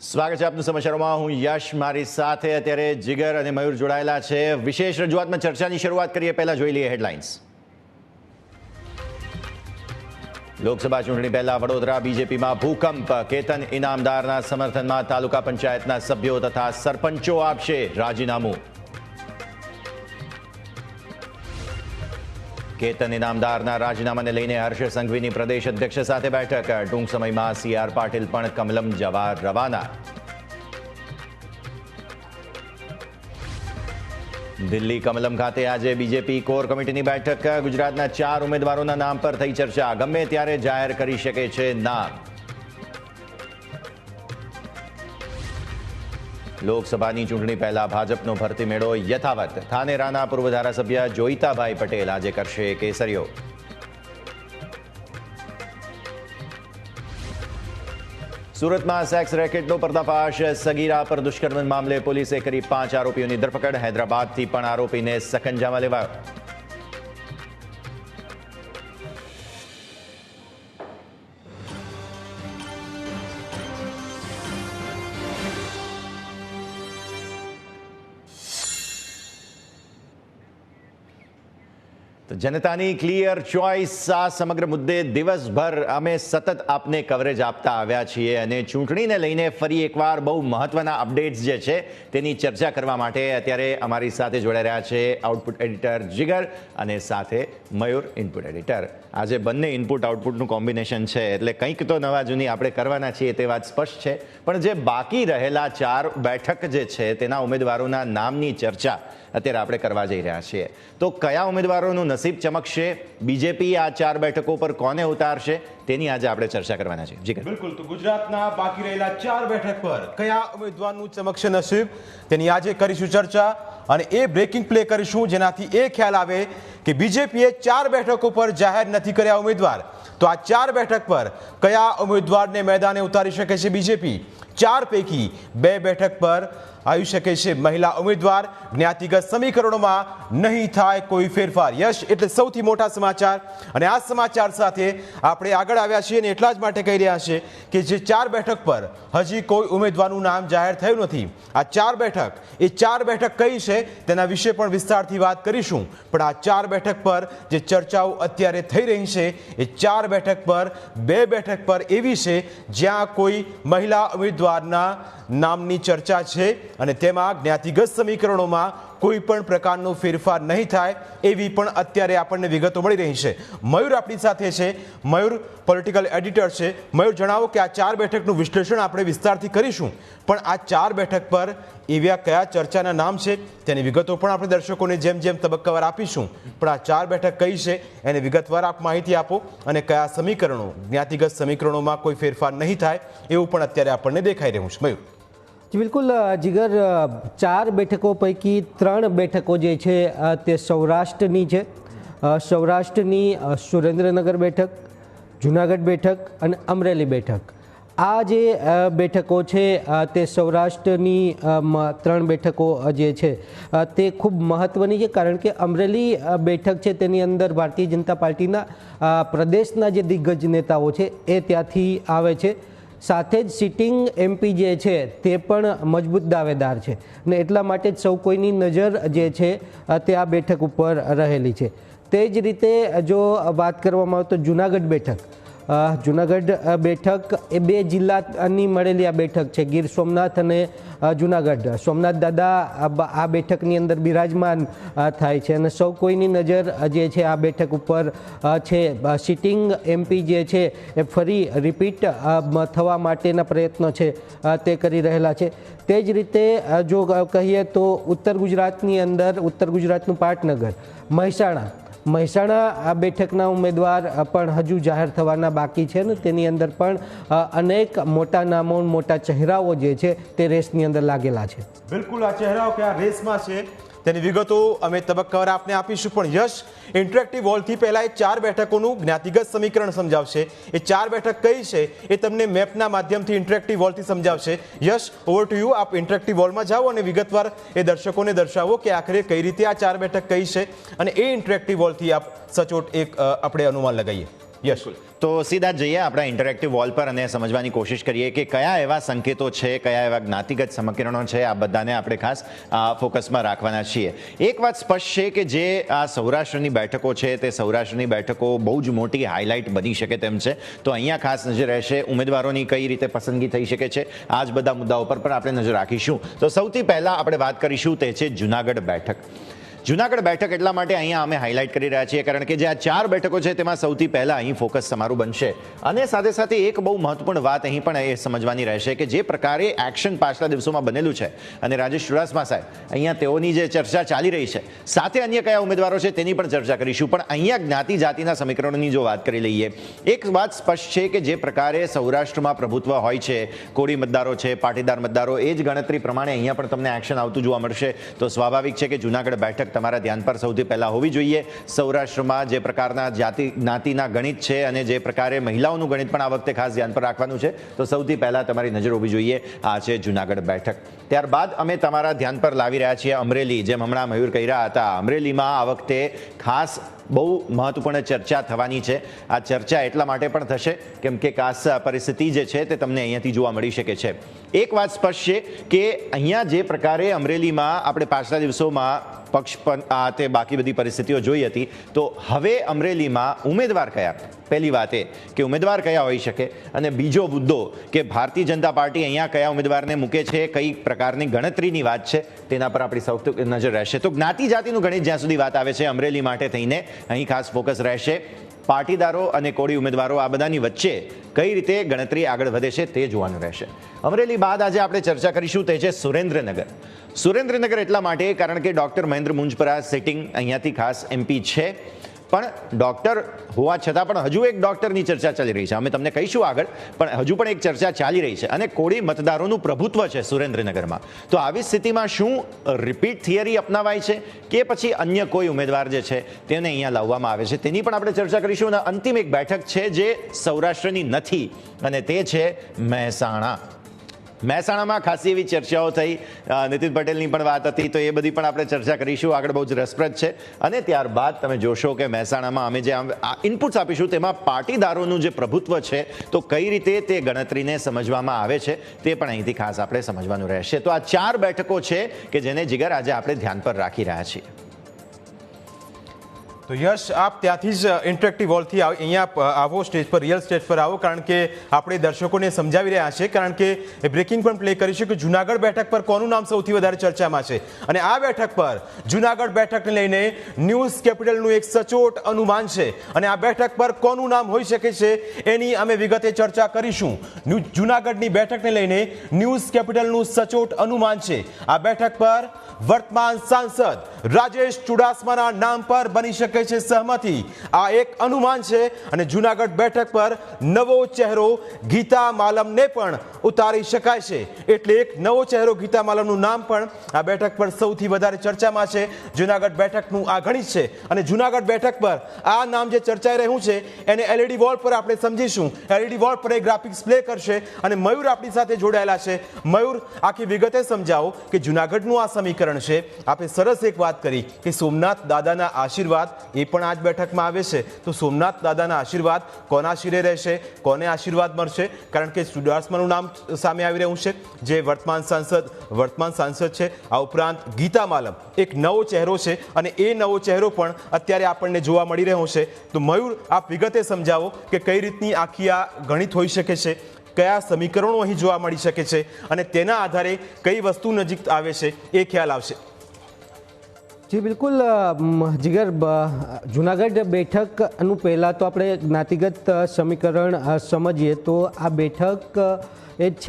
સ્વાગત છે આપનું સમાચારોમાં. હું યશ મારી સાથે અત્યારે જીગર અને મયુર જોડાયેલા છે. વિશેષ રજૂઆતમાં ચર્ચાની શરૂઆત કરીએ. પહેલા જોઈ લઈએ હેડલાઇન્સ. લોકસભા ચૂંટણી પહેલા વડોદરા બીજેપીમાં ભૂકંપ. કેતન ઇનામદારના સમર્થનમાં તાલુકા પંચાયતના સભ્યો તથા સરપંચો આપશે રાજીનામું. કેતન ઇનામદારના રાજીનામાને લઈને હર્ષ સંઘવીની પ્રદેશ અધ્યક્ષ સાથે બેઠક. ટૂંક સમયમાં સી આર પાટીલ પણ કમલમ જવા રવાના. દિલ્હી કમલમ ખાતે આજે બીજેપી કોર કમિટીની બેઠક. ગુજરાતના ચાર ઉમેદવારોના નામ પર થઈ ચર્ચા. ગમે ત્યારે જાહેર કરી શકે છે નામ. લોકસભાની ચૂંટણી પહેલા ભાજપનો ભરતી મેળો યથાવત. થાનેરાના પૂર્વ ધારાસભ્ય જોઈતાભાઈ પટેલ આજે કરશે કેસરીઓ. સુરતમાં સેક્સ રેકેટનો પર્દાફાશ, સગીરા પર દુષ્કર્મ મામલે પોલીસે કરી પાંચ આરોપીઓની ધરપકડ. હૈદરાબાદથી પણ આરોપીને સકંજામાં લેવાયો. તો જનતાની ક્લિયર ચોઇસ આ સમગ્ર મુદ્દે દિવસભર અમે સતત આપને કવરેજ આપતા આવ્યા છીએ અને ચૂંટણીને લઈને ફરી એકવાર બહુ મહત્વના અપડેટ્સ જે છે તેની ચર્ચા કરવા માટે અત્યારે અમારી સાથે જોડાઈ રહ્યા છે આઉટપુટ એડિટર જીગર અને સાથે મયુર ઇનપુટ એડિટર આજે બંને ઇનપુટ આઉટપુટનું કોમ્બિનેશન છે, એટલે કંઈક તો નવા જૂની આપણે કરવાના છીએ તે વાત સ્પષ્ટ છે. પણ જે બાકી રહેલા ચાર બેઠક જે છે તેના ઉમેદવારોના નામની ચર્ચા અત્યારે આપણે કરવા જઈ રહ્યા છીએ. તો કયા ઉમેદવારોનું નસીબ ચમકશે. બીજેપી આ ચાર બેઠકો પર કોને ઉતારશે? તેની આજે આપણે ચર્ચા કરવાના છે જી બિલકુલ. તો ગુજરાતના બાકી રહેલા ચાર બેઠક પર કયા ઉમેદવારનું ચમકશે નસીબ? તેની આજે કરીશું ચર્ચા અને એ બ્રેકિંગ પ્લે કરીશું. જેનાથી એ ખ્યાલ આવે કે બીજેપીએ ચાર બેઠકો પર જાહેર નથી કર્યા ઉમેદવાર. તો આ ચાર બેઠક પર કયા ઉમેદવારને મેદાને ઉતારી શકે છે બીજેપી? ચાર પૈકી બે બેઠક પર આવી શકે છે. મહિલા ઉમેદવાર જ્ઞાતિગત સમીકરણોમાં નહીં થાય કોઈ ફેરફાર. યશ એટલે સૌથી મોટા સમાચાર. અને આ સમાચાર સાથે આપણે આગળ આવ્યા છીએ અને એટલા જ માટે કહી રહ્યા છે કે જે ચાર બેઠક પર હજી કોઈ ઉમેદવારનું નામ જાહેર થયું નથી. આ ચાર બેઠક, એ ચાર બેઠક કઈ છે તેના વિશે પણ વિસ્તારથી વાત કરીશું. પણ આ ચાર બેઠક પર જે ચર્ચાઓ અત્યારે થઈ રહી છે, એ ચાર બેઠક પર, બે બેઠક પર એવી છે જ્યાં કોઈ મહિલા ઉમેદવારના નામની ચર્ચા છે. અને તેમાં જ્ઞાતિગત સમીકરણોમાં કોઈ પણ પ્રકારનો ફેરફાર નહીં થાય એવી પણ અત્યારે આપણને વિગતો મળી રહી છે. મયુર આપણી સાથે છે. મયુર પોલિટિકલ એડિટર છે. મયુર, જણાવો કે આ ચાર બેઠકનું વિશ્લેષણ આપણે વિસ્તારથી કરીશું. પણ આ ચાર બેઠક પર એવા કયા ચર્ચાના નામ છે તેની વિગતો પણ આપણે દર્શકોને જેમ જેમ તબક્કાવાર આપીશું. પણ આ ચાર બેઠક કઈ છે એને વિગતવાર આપ માહિતી આપો અને કયા સમીકરણો, જ્ઞાતિગત સમીકરણોમાં કોઈ ફેરફાર નહીં થાય એવું પણ અત્યારે આપણને દેખાઈ રહ્યું છે. મયુર. બિલકુલ જીગર ચાર બેઠકો પૈકી ત્રણ બેઠકો જે છે તે સૌરાષ્ટ્રની છે. સૌરાષ્ટ્રની સુરેન્દ્રનગર બેઠક, જુનાગઢ બેઠક અને અમરેલી બેઠક. આ જે બેઠકો છે તે સૌરાષ્ટ્રની ત્રણ બેઠકો જે છે તે ખૂબ મહત્ત્વની છે, કારણ કે અમરેલી બેઠક છે, તેની અંદર ભારતીય જનતા પાર્ટીના પ્રદેશના જે દિગ્ગજ નેતાઓ છે, એ ત્યાંથી આવે છે. સાથે જ સિટિંગ એમપી જે છે, તે પણ મજબૂત દાવેદાર છે. ને એટલા માટે જ સૌ કોઈની નજર જે છે તે આ બેઠક ઉપર રહેલી છે. તે જ રીતે, જો વાત કરવામાં આવે તો જુનાગઢ બેઠક. જુનાગઢ બેઠક, એ બે જિલ્લાની મળેલી આ બેઠક છે. ગીર સોમનાથ અને જુનાગઢ. સોમનાથ દાદા આ બેઠકની અંદર બિરાજમાન થાય છે. અને સૌ કોઈની નજર જે છે, આ બેઠક ઉપર છે. સિટિંગ એમપી જે છે, એ ફરી રિપીટ થવા માટેના પ્રયત્નો છે તે કરી રહેલા છે. તે જ રીતે જો કહીએ તો ઉત્તર ગુજરાતની અંદર, ઉત્તર ગુજરાતનું પાટનગર, મહેસાણા મહેસાણા આ બેઠકના ઉમેદવાર પણ હજુ જાહેર થવાના બાકી છે ને તેની અંદર પણ અનેક મોટા નામો મોટા ચહેરાઓ જે છે તે રેસની અંદર લાગેલા છે. બિલકુલ, આ ચહેરાઓ કયા રેસમાં છે તેની વિગતો અમે તબક્કાવાર આપને આપીશું, પણ યશ ઇન્ટરેક્ટિવ વોલથી પહેલાં એ ચાર બેઠકોનું જ્ઞાતિગત સમીકરણ સમજાવશે. એ ચાર બેઠક કઈ છે, એ તમને મેપના માધ્યમથી ઇન્ટરેક્ટિવ વોલથી સમજાવશે. યશ ઓવર ટુ યુ આપ ઇન્ટરેક્ટિવ વોલમાં જાઓ અને વિગતવાર એ દર્શકોને દર્શાવો કે આખરે કઈ રીતે આ ચાર બેઠક કઈ છે. અને એ ઇન્ટરેક્ટિવ વોલથી આપ સચોટ એક આપણે અનુમાન લગાવીએ. યસ તો સીધા જઈએ આપણા ઇન્ટરેક્ટિવ વોલ પર અને સમજવાની કોશિશ કરીએ કે કયા એવા સંકેતો છે, કયા એવા જ્ઞાતિગત સમીકરણો છે, આ બધાને આપણે ખાસ ફોકસમાં રાખવાના છીએ. એક વાત સ્પષ્ટ છે કે જે આ સૌરાષ્ટ્રની બેઠકો છે, તે સૌરાષ્ટ્રની બેઠકો બહુ જ મોટી હાઇલાઇટ બની શકે તેમ છે. તો અહીંયા ખાસ નજર રહેશે ઉમેદવારોની કઈ રીતે પસંદગી થઈ શકે છે, આ જ બધા મુદ્દાઓ પર પણ આપણે નજર રાખીશું. તો સૌથી પહેલાં આપણે વાત કરીશું તે છે જુનાગઢ બેઠક. જુનાગઢ બેઠક એટલા માટે અહીંયા અમે હાઇલાઇટ કરી રહ્યા છીએ, કારણ કે જે આ ચાર બેઠકો છે તેમાં સૌથી પહેલા અહીં ફોકસ તમારું બનશે. અને સાથે સાથે એક બહુ મહત્વપૂર્ણ વાત અહીં પણ એ સમજવાની રહેશે કે જે પ્રકારે એક્શન પાછલા દિવસોમાં બનેલું છે. અને રાજેશ ચુડાસમા સાહેબ, અહીંયા તેઓની જે ચર્ચા ચાલી રહી છે, સાથે અન્ય કયા ઉમેદવારો છે તેની પણ ચર્ચા કરીશું. પણ અહીંયા જ્ઞાતિ જાતિના સમીકરણોની જો વાત કરી લઈએ, એક વાત સ્પષ્ટ છે કે જે પ્રકારે સૌરાષ્ટ્રમાં પ્રભુત્વ હોય છે, કોળી મતદારો છે, પાટીદાર મતદારો, એ જ ગણતરી પ્રમાણે અહીંયા પણ તમને એક્શન આવતું જોવા મળશે. તો સ્વાભાવિક છે કે જુનાગઢ બેઠક તમારા ધ્યાન પર સૌથી પહેલાં હોવી જોઈએ. સૌરાષ્ટ્રમાં જે પ્રકારના જાતિ જ્ઞાતિના ગણિત છે અને જે પ્રકારે મહિલાઓનું ગણિત પણ આ વખતે ખાસ ધ્યાન પર રાખવાનું છે, તો સૌથી પહેલાં તમારી નજર હોવી જોઈએ. આ છે જુનાગઢ બેઠક. ત્યારબાદ અમે તમારા ધ્યાન પર લાવી રહ્યા છીએ અમરેલી, જેમ હમણાં મયુર કહી રહ્યા હતા. અમરેલીમાં આ વખતે ખાસ બહુ મહત્વપૂર્ણ ચર્ચા થવાની છે. આ ચર્ચા એટલા માટે પણ થશે કેમ કે ખાસ પરિસ્થિતિ જે છે તે તમને અહીંયાથી જોવા મળી શકે છે. એક વાત સ્પષ્ટ છે કે અહીંયા જે પ્રકારે અમરેલીમાં આપણે પાછલા દિવસોમાં પક્ષ આ તે બાકી બધી પરિસ્થિતિઓ જોઈ હતી, તો હવે અમરેલીમાં ઉમેદવાર કયા? પહેલી વાત એ કે ઉમેદવાર કયા હોઈ શકે? અને બીજો મુદ્દો કે ભારતીય જનતા પાર્ટી અહીંયા કયા ઉમેદવારને મૂકે છે? કઈ પ્રકારની ગણતરીની વાત છે? તેના પર આપણી સૌથી નજર રહેશે. તો જ્ઞાતિ જાતિનું ગણિત જ્યાં સુધી વાત આવે છે અમરેલી માટે થઈને અહીં ખાસ ફોકસ રહેશે. પાટીદારો અને કોળી ઉમેદવારો આ બધાની વચ્ચે કઈ રીતે ગણતરી આગળ વધે છે તે જોવાનું રહેશે. અમરેલી બાદ આજે આપણે ચર્ચા કરીશું તે છે સુરેન્દ્રનગર. સુરેન્દ્રનગર એટલા માટે કારણ કે ડોક્ટર મહેન્દ્ર મુંજપરા સિટિંગ અહીંયાથી ખાસ એમપી છે. પણ ડોક્ટર હોવા છતાં પણ હજુ એક ડોક્ટરની ચર્ચા ચાલી રહી છે. અમે તમને કહીશું આગળ, પણ હજુ પણ એક ચર્ચા ચાલી રહી છે અને કોળી મતદારોનું પ્રભુત્વ છે સુરેન્દ્રનગરમાં. તો આવી સ્થિતિમાં શું રિપીટ થિયરી અપનાવાય છે? કે પછી અન્ય કોઈ ઉમેદવાર જે છે તેને અહીંયા લાવવામાં આવે છે? તેની પણ આપણે ચર્ચા કરીશું અને અંતિમ એક બેઠક છે જે સૌરાષ્ટ્રની નથી અને તે છે મહેસાણા. મહેસાણામાં ખાસી એવી ચર્ચાઓ થઈ. નીતિન પટેલની પણ વાત હતી, તો એ બધી પણ આપણે ચર્ચા કરીશું. આગળ બહુ જ રસપ્રદ છે. અને ત્યારબાદ તમે જોશો કે મહેસાણામાં અમે જે ઇનપુટ્સ આપીશું, તેમાં પાટીદારોનું જે પ્રભુત્વ છે, તો કઈ રીતે તે ગણતરીને સમજવામાં આવે છે, તે પણ અહીંથી ખાસ આપણે સમજવાનું રહેશે. તો આ ચાર બેઠકો છે કે જેને જીગર આજે આપણે ધ્યાન પર રાખી રહ્યા છીએ. તો યશ, આપ ત્યાંથી જ ઇન્ટરેક્ટિવ હોલથી અહીંયા આવો સ્ટેજ પર રિયલ સ્ટેજ પર આવો, કારણ કે આપણે દર્શકોને સમજાવી રહ્યા છે કારણ કે બ્રેકિંગ પણ પ્લે કરીશું કે જુનાગઢ બેઠક પર કોનું નામ સૌથી વધારે ચર્ચામાં છે? અને આ બેઠક પર, જુનાગઢ બેઠકને લઈને ન્યૂઝ કેપિટલનું એક સચોટ અનુમાન છે. અને આ બેઠક પર કોનું નામ હોઈ શકે છે, એની અમે વિગતે ચર્ચા કરીશું. જુનાગઢની બેઠકને લઈને ન્યૂઝ કેપિટલનું સચોટ અનુમાન છે. આ બેઠક પર વર્તમાન સાંસદ રાજેશ ચુડાસમાના નામ પર બની શકે છે સહમતિ. આ એક અનુમાન છે અને જુનાગઢ બેઠક પર નવો ચહેરો ગીતા માલમને પણ ઉતારી શકાય છે. એટલે એક નવો ચહેરો ગીતા માલમનું નામ પણ આ બેઠક પર સૌથી વધારે ચર્ચામાં છે. જુનાગઢ બેઠકનું આ ગણિત છે અને જુનાગઢ બેઠક પર આ નામ જે ચર્ચાઈ રહ્યું છે, એને એલઈડી વોલ પર આપણે સમજીશું. એલઈડી વોલ પર એ ગ્રાફિક્સ પ્લે કરશે અને મયુર આપણી સાથે જોડાયેલા છે. મયુર, આખી વિગતે સમજાવો કે જુનાગઢનું આ સમીકરણ છે. આપણે સરસ એક વાત કરી કે સોમનાથ દાદાના આશીર્વાદ એ પણ આ જ બેઠકમાં આવે છે. તો સોમનાથ દાદાના આશીર્વાદ કોના શિરે રહેશે? કોને આશીર્વાદ મળશે? કારણ કે ચુડાસમાનું નામ સામે આવી રહ્યું છે. જે વર્તમાન સાંસદ વર્તમાન સાંસદ છે. આ ઉપરાંત ગીતા માલમ એક નવો ચહેરો છે અને એ નવો ચહેરો પણ અત્યારે આપણને જોવા મળી રહ્યો છે. તો મયુર, આપ વિગતે સમજાવો કે કઈ રીતની આખી આ ગણિત હોઈ શકે છે? કયા સમીકરણો અહીં જોવા મળી શકે છે? અને તેના આધારે કઈ વસ્તુ નજીક આવે છે? એ ખ્યાલ આવશે. જી, બિલકુલ જીગર જુનાગઢ બેઠકનું પહેલાં તો આપણે જ્ઞાતિગત સમીકરણ સમજીએ તો આ બેઠક એ છેલ્લા